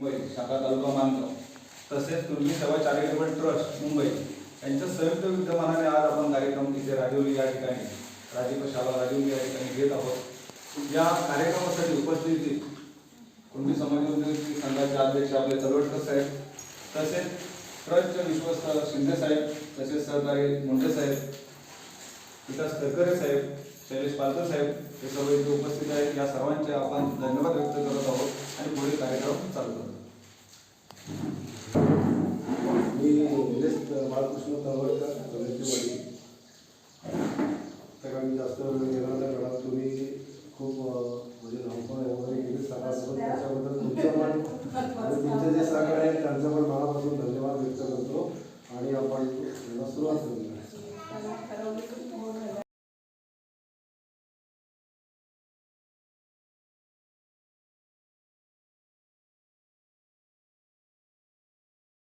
मुंबई शाखा तालुका मानगाव. तसेच तुम्ही सेवा चॅरिटेबल ट्रस्ट मुंबई. यांच्या संयुक्त विद्यमानाने आज आपण कार्यक्रम इथे राजौरी या ठिकाणी राजीव शाला राजौरी या ठिकाणी घेत आहोत. या कार्यक्रमासाठी उपस्थित कुणबी समाज उद्योग संघाचे अध्यक्ष आपले तलवटकर साहेब तसेच ट्रस्टचे विश्वस्त शिंदे साहेब तसेच सहकारी मुंडे साहेब विकास तरकरे साहेब शैलेश पालकर साहेब हे सर्व इथे उपस्थित आहेत. या सर्वांचे आपण धन्यवाद बाळकृष्ण तळवडकर गणेशचे वडील. तर आम्ही जास्त वेळ गेला नाही मॅडम तुम्ही खूप म्हणजे लहानपण वगैरे गेले सकाळसोबत त्याच्याबद्दल तुमचं पण तुमचे जे सगळे आहेत त्यांचं पण